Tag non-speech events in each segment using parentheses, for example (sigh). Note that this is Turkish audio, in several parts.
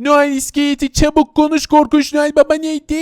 Noel iskeleti çabuk konuş korkunç Noel Baba neydi?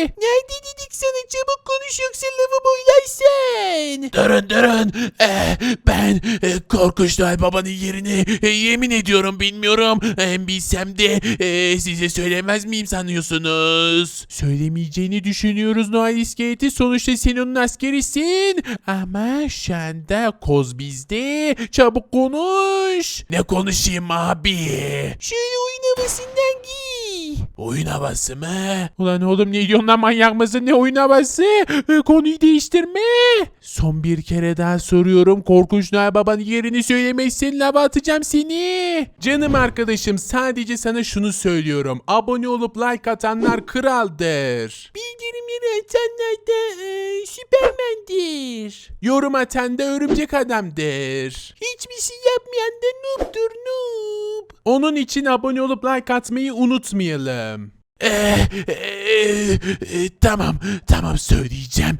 Nerede dedik sana çabuk konuş yoksa lafı boylarsın. Durun durun. Ee, ben e, korkunç Noel Baba'nın yerini e, yemin ediyorum bilmiyorum. Hem bilsem de e, size söylemez miyim sanıyorsunuz? Söylemeyeceğini düşünüyoruz Noel iskeleti. Sonuçta sen onun askerisin. Ama şu anda koz bizde. Çabuk konuş. Ne konuşayım abi? Şöyle oyun havasından giy. Oyun havası mı? Ulan oğlum ne diyorsun lan manyak mısın? Ne oyun havası? E, konuyu değiştirme. Son bir kere daha soruyorum. Korkunç Noel Baba'nın yerini söylemezsen lava atacağım seni. Canım arkadaşım sadece sana şunu söylüyorum. Abone olup like atanlar kraldır. Bildirimleri atanlar da e, süpermendir. Yorum atan da örümcek adamdır. Hiçbir şey yapmayan da noob'dur noob. Onun için abone olup like atmayı unutmayalım. Ee, e, e, tamam, tamam söyleyeceğim.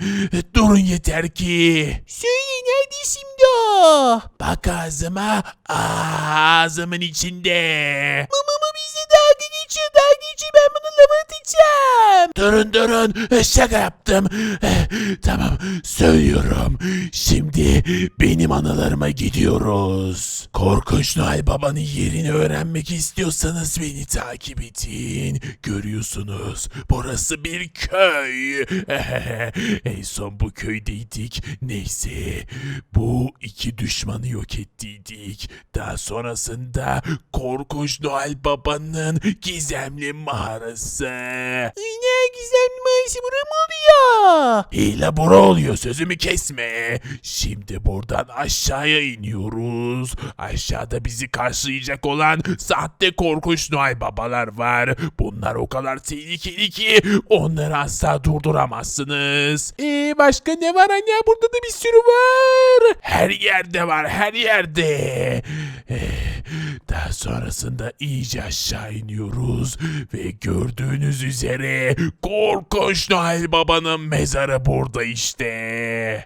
Durun yeter ki. Söyle nerede şimdi o? Bak ağzıma, ağzımın içinde. Mama bize dalga geçiyor, dalga geçiyor. Ben bunu lava atacağım. Durun durun, şaka yaptım. Eh, Tamam, söylüyorum. Şimdi benim anılarıma gidiyoruz. Korkunç Noel Baba'nın yerini öğrenmek istiyorsanız beni takip edin. Görüyorsunuz, burası bir köy. (laughs) en son bu köydeydik. Neyse, bu iki düşmanı yok ettiydik. Daha sonrasında Korkunç Noel Baba'nın gizemli mağarası. Ne gizemli mağarası bura mı oluyor? Hile bura oluyor sözümü kesme. Şimdi buradan aşağıya iniyoruz. Aşağıda bizi karşılayacak olan sahte korkunç Noel babalar var. Bunlar o kadar tehlikeli ki onları asla durduramazsınız. Ee, başka ne var anne? Burada da bir sürü var. Her yerde var her yerde. Eh, Daha sonrasında iyice aşağı iniyoruz ve gördüğünüz üzere korkunç Noel Baba'nın mezarı burada işte.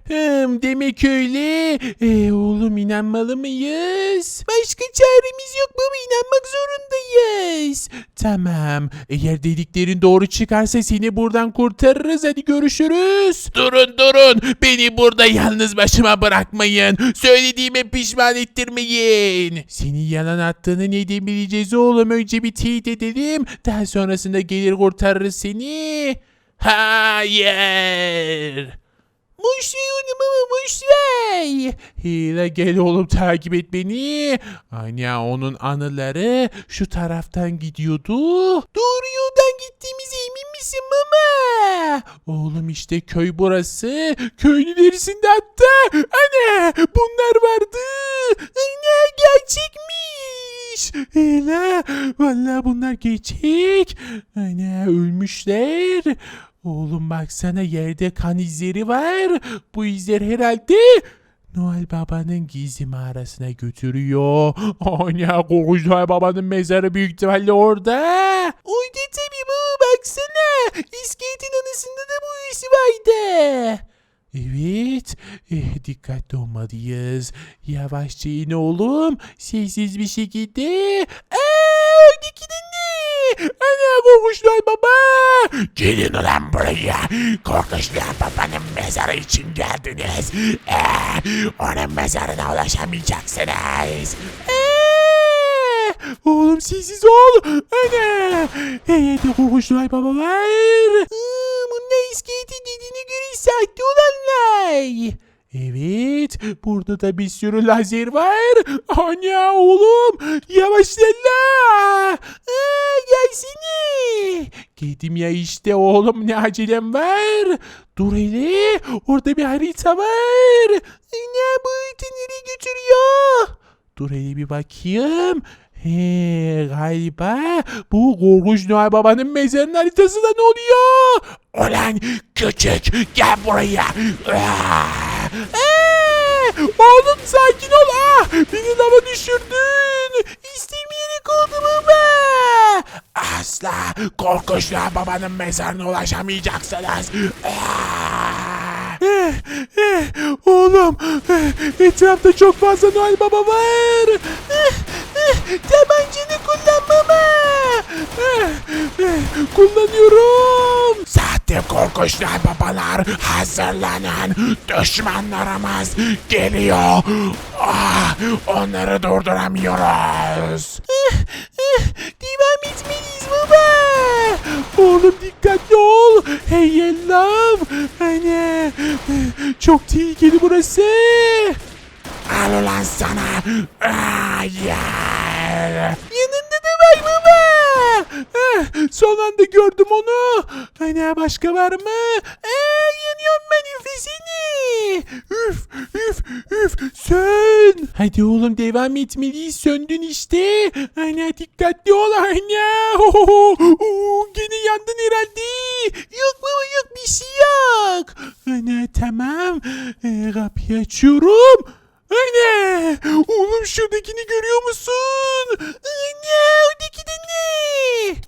Hmm, demek öyle. Ee, oğlum inanmalı mıyız? Başka çaremiz yok baba inanmak zorundayız. Tamam. Eğer dediklerin doğru çıkarsa seni buradan kurtarırız. Hadi görüşürüz. Durun durun. Beni burada yalnız başıma bırakmayın. Söylediğime pişman ettirmeyin. Senin yalan attığını neden bileceğiz oğlum? Önce bir teyit edelim. Daha sonrasında gelir kurtarırız seni. Hayır. Muşlu baba muşlay. Hile gel oğlum takip et beni. Anya onun anıları şu taraftan gidiyordu. Doğru yoldan gittiğimize emin misin mama? Oğlum işte köy burası. Köyün ilerisinde hatta. Anne bunlar vardı. Anne gerçekmiş. Hile. Vallahi bunlar gerçek. Anne ölmüşler. Oğlum baksana yerde kan izleri var. Bu izler herhalde Noel Baba'nın gizli mağarasına götürüyor. (laughs) Ana korkunç Noel Baba'nın mezarı büyük ihtimalle orada. Orada tabii bu baksana. İskeletin anısında da bu isi vardı. Evet. Eh, dikkatli olmalıyız. Yavaşça in oğlum. Sessiz bir şekilde. Oradaki de ne? Ana korkmuşlar baba. Gelin ulan buraya. Korkmuşlar babanın mezarı için geldiniz. Ee, onun mezarına ulaşamayacaksınız. Ee, oğlum sessiz ol. Ana. Evet korkmuşlar baba var. Sahte olanlar. Evet, burada da bir sürü lazer var. Ana oğlum, yavaşla. Aa, gelsene. Geldim ya işte oğlum ne acelem var. Dur hele, orada bir harita var. Ne bu nereye götürüyor? Dur hele bir bakayım. He galiba bu korkunç Noel Baba'nın mezarının haritası da ne oluyor? Ulan küçük gel buraya. Ee, oğlum sakin ol. Ah, beni lava düşürdün. İstemeyerek oldu baba. Asla Noel Baba'nın mezarına ulaşamayacaksınız. Eh, eh, oğlum etrafta çok fazla Noel Baba var. Eh, eh, tabancanı kullan baba. kullanıyorum. Noel babalar hazırlanın. Düşmanlarımız geliyor. Ah, onları durduramıyoruz. Devam etmeliyiz baba. Oğlum dikkatli ol. Hey yellam. Hani çok tehlikeli burası. Al ulan sana. Hayır. Yanında da var baba. Eh, son anda gördüm onu. Hani başka var mı? Ee, yanıyorum ben üfesini. Üf üf üf sön. Hadi oğlum devam etmeliyiz. Söndün işte. Hani dikkatli ol anne. Oo, Gene yandın herhalde. Yok baba yok bir şey yok. Ana tamam. Ee, kapıyı açıyorum. Anne! Oğlum şuradakini görüyor musun? Anne!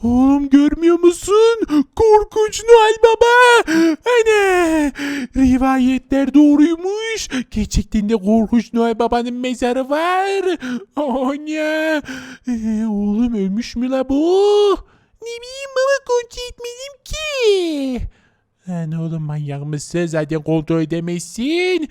Ne? Oğlum görmüyor musun? Korkunç Noel Baba! Anne! Rivayetler doğruymuş. Gerçekten de korkunç Noel Baba'nın mezarı var. Anne! Ee, oğlum ölmüş mü la bu? Ne bileyim baba kontrol etmedim ki. Lan oğlum manyak mısın? Zaten kontrol edemezsin.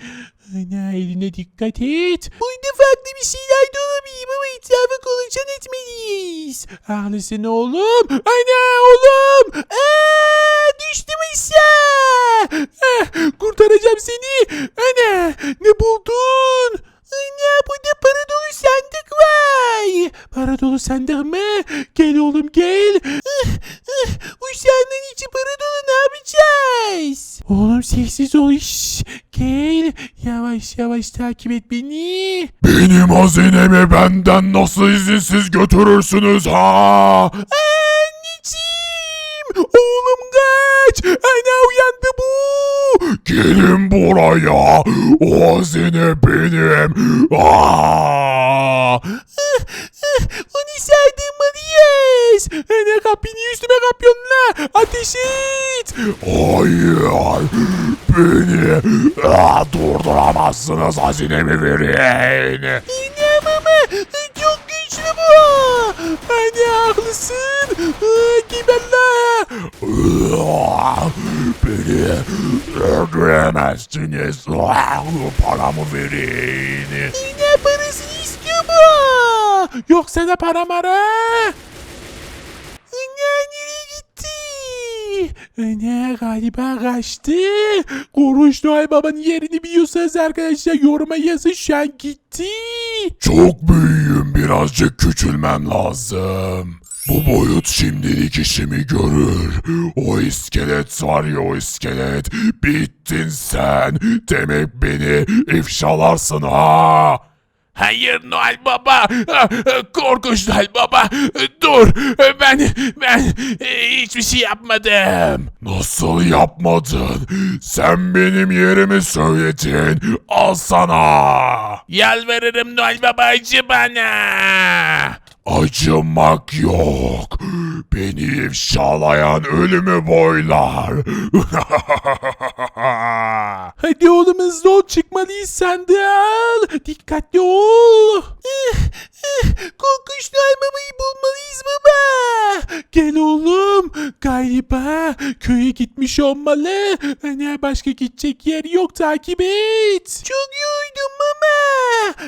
Ana eline dikkat et. Burada farklı bir şeyler olabilir ama etrafı kolaçan etmeliyiz. Haklısın oğlum. Ana oğlum. Aa, düştüm aşağı. Ah, kurtaracağım seni. Ana ne buldun? Ana burada para dolu sandık var. Para dolu sandık mı? Gel oğlum gel. Ah, ah, Bu sandığın içi para dolu ne yapacağız? Oğlum sessiz ol iş. Gel yavaş yavaş takip et beni. Benim hazinemi benden nasıl izinsiz götürürsünüz ha? Anneciğim. Oğlum kaç. Ana uyandı bu. Gelin buraya. O hazine benim. Aa! Ana kapıyı niye üstüme kapıyorsun la? Ateş et. Hayır. Beni aa, durduramazsınız hazinemi verin. Yine baba. Çok güçlü bu. Anne haklısın. Aa, Beni öldüremezsiniz. Paramı verin. Yine parasını istiyor Yoksa da para mara. Anne nereye gitti? Anne galiba kaçtı. Koruş Noel Baba'nın yerini biliyorsanız arkadaşlar yoruma yazın şu an gitti. Çok büyüğüm birazcık küçülmem lazım. Bu boyut şimdilik işimi görür. O iskelet var ya o iskelet. Bittin sen. Demek beni ifşalarsın ha. Hayır Noel Baba. Korkunç Noel Baba. Dur. Ben ben hiçbir şey yapmadım. Nasıl yapmadın? Sen benim yerimi söyledin. Al sana. Yalvarırım Noel Baba acı bana. Acımak yok. Beni ifşalayan ölümü boylar. (laughs) Hadi oğlum hızlı ol çıkmalıyız sandal. Dikkatli ol. Korkunç Noel Baba'yı bulmalıyız baba. Gel oğlum. Galiba köye gitmiş olmalı. Hani başka gidecek yer yok takip et. Çok yoruldum baba.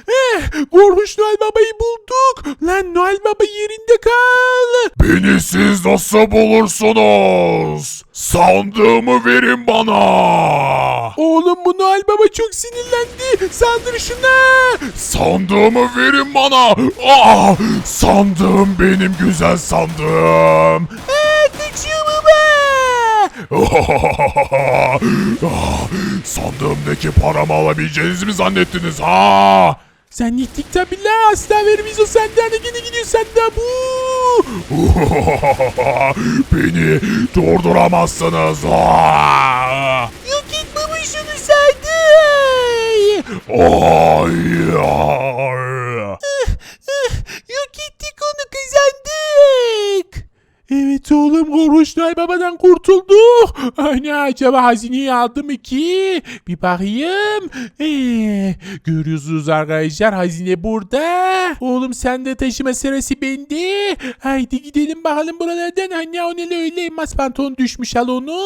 Eh, korkunç Noel Baba'yı bulduk. Lan Noel Baba yerinde kal. Beni siz nasıl bulursunuz? Sandığımı verin bana. Oğlum bu Noel Baba çok sinirlendi. Saldır şuna. Sandığımı verin bana. Aa, sandığım benim güzel sandığım. Aa, kaçıyor baba. Ah, Sandığımdaki paramı alabileceğinizi mi zannettiniz ha? Sen gittik tabi la asla vermeyiz o senden de gene gidiyor senden bu. (laughs) Beni durduramazsınız. Ah! Yok et baba şunu saydı. Hayır. Yok ettik onu kazandık. Evet oğlum Korkunç Noel Baba'dan kurtulduk. Ana acaba hazineyi aldı mı ki? Bir bakayım. Ee, görüyorsunuz arkadaşlar hazine burada. Oğlum sen de taşıma sırası bende. Haydi gidelim bakalım buralardan. Anne o ne öyle elmas pantolon düşmüş al onu.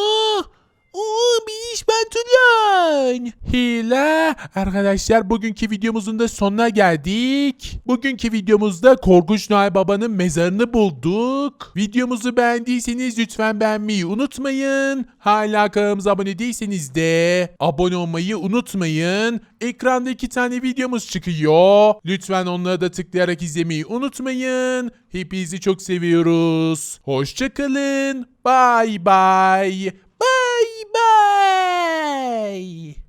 Oo bir iş pantolon. Hile. Arkadaşlar bugünkü videomuzun da sonuna geldik. Bugünkü videomuzda Korkunç Noel Baba'nın mezarını bulduk. Videomuzu beğendiyseniz lütfen beğenmeyi unutmayın. Hala kanalımıza abone değilseniz de abone olmayı unutmayın. Ekranda iki tane videomuz çıkıyor. Lütfen onları da tıklayarak izlemeyi unutmayın. Hepinizi çok seviyoruz. Hoşçakalın. Bye. Bye bye.